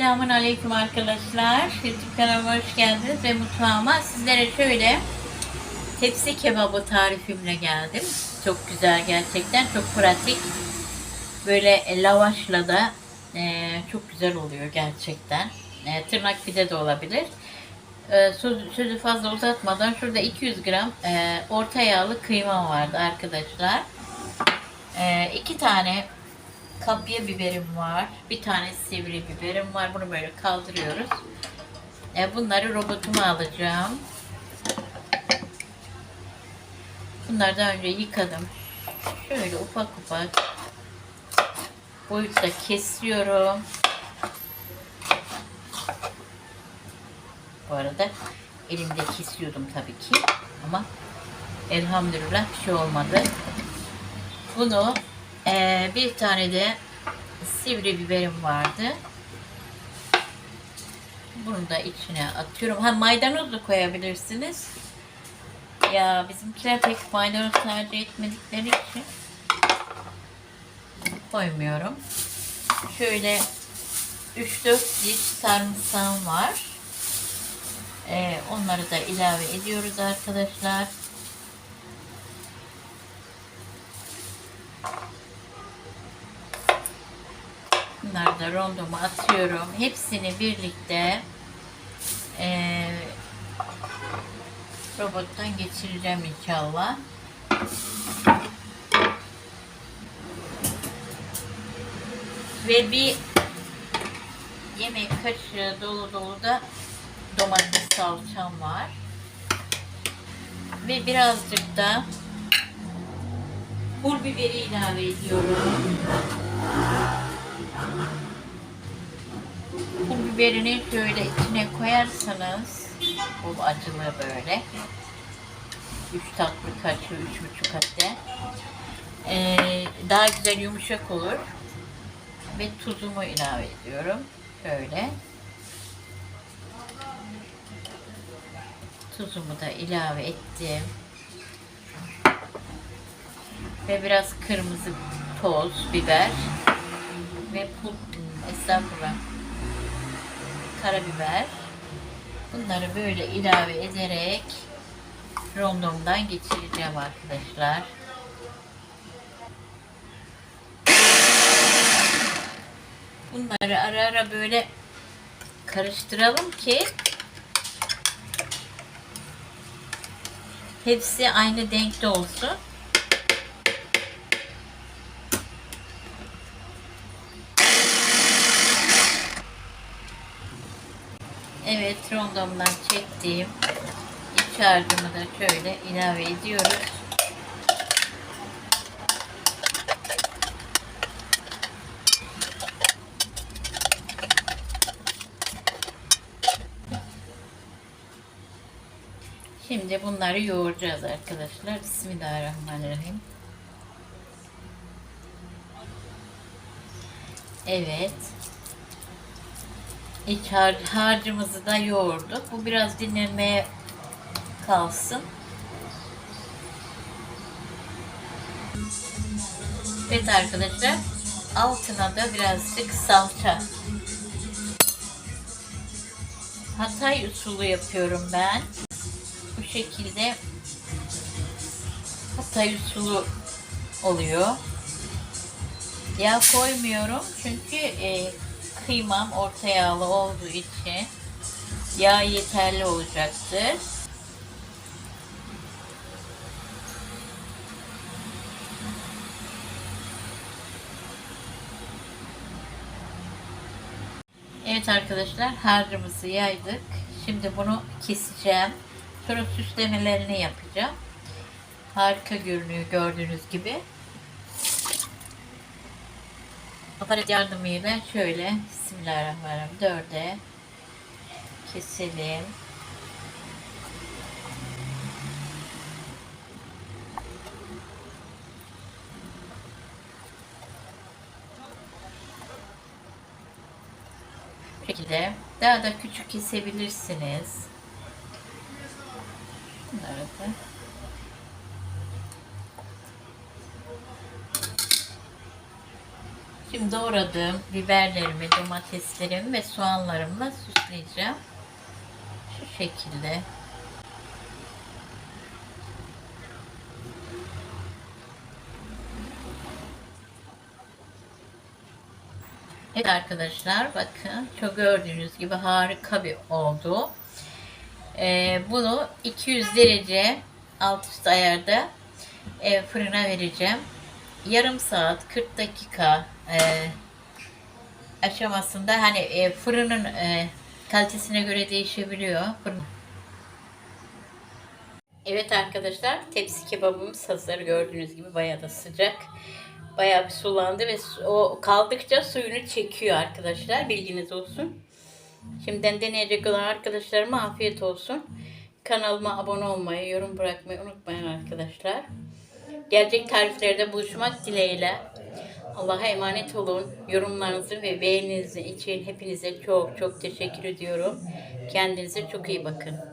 Selamun Aleyküm arkadaşlar. YouTube kanalıma hoş geldiniz ve mutfağıma sizlere şöyle tepsi kebabı tarifimle geldim. Çok güzel gerçekten, çok pratik. Böyle lavaşla da e, çok güzel oluyor gerçekten. E, tırnak pide de olabilir. E, söz- sözü fazla uzatmadan şurada 200 gram e, orta yağlı kıymam vardı arkadaşlar. E, iki tane kapya biberim var. Bir tane sivri biberim var. Bunu böyle kaldırıyoruz. E, bunları robotuma alacağım. Bunları daha önce yıkadım. Şöyle ufak ufak boyutta kesiyorum. Bu arada elimde kesiyordum tabii ki. Ama elhamdülillah bir şey olmadı. Bunu eee, bir tane de sivri biberim vardı. Bunu da içine atıyorum. Ha maydanoz da koyabilirsiniz. Ya bizimkiler pek maydanoz tercih etmedikleri için koymuyorum. Şöyle 3-4 diş sarımsağım var. Ee, onları da ilave ediyoruz arkadaşlar. Bunları da rondoma atıyorum. Hepsini birlikte eee, robottan geçireceğim inşallah. Ve bir yemek kaşığı dolu dolu da domates salçam var. Ve birazcık da pul biberi ilave ediyorum. Pul biberini şöyle içine koyarsanız bu acılı böyle. 3 tatlı kaşığı, üç buçuk hatta ee, daha güzel yumuşak olur. Ve tuzumu ilave ediyorum. Şöyle tuzumu da ilave ettim. Ve biraz kırmızı toz biber ve pul estağfurullah karabiber bunları böyle ilave ederek rondomdan geçireceğim arkadaşlar. Bunları ara ara böyle karıştıralım ki hepsi aynı denkte olsun. Evet rondomdan çektiğim iç harcımı da şöyle ilave ediyoruz. Şimdi bunları yoğuracağız arkadaşlar. Bismillahirrahmanirrahim. Evet. İç har- harcımızı da yoğurduk. Bu biraz dinlenmeye kalsın. Evet arkadaşlar. Altına da birazcık salça. Hatay usulü yapıyorum ben. Bu şekilde Hatay usulü oluyor. Yağ koymuyorum çünkü e, kıymam orta yağlı olduğu için yağ yeterli olacaktır. Evet arkadaşlar harcımızı yaydık. Şimdi bunu keseceğim. Sonra süslemelerini yapacağım. Harika görünüyor gördüğünüz gibi. Aparat yardımıyla şöyle Bismillahirrahmanirrahim dörde keselim. Bu şekilde daha da küçük kesebilirsiniz. Bunları da Şimdi doğradığım biberlerimi, domateslerimi ve soğanlarımla süsleyeceğim. Şu şekilde. Evet arkadaşlar bakın çok gördüğünüz gibi harika bir oldu. Ee, bunu 200 derece alt üst ayarda e, fırına vereceğim. Yarım saat 40 dakika e, aşamasında hani e, fırının e, kalitesine göre değişebiliyor. Fırın- Evet arkadaşlar tepsi kebabımız hazır gördüğünüz gibi bayağı da sıcak. Bayağı bir sulandı ve o kaldıkça suyunu çekiyor arkadaşlar bilginiz olsun. Şimdiden deneyecek olan arkadaşlarıma afiyet olsun. Kanalıma abone olmayı, yorum bırakmayı unutmayın arkadaşlar. Gelecek tariflerde buluşmak dileğiyle. Allah'a emanet olun. Yorumlarınızı ve beğeniniz için hepinize çok çok teşekkür ediyorum. Kendinize çok iyi bakın.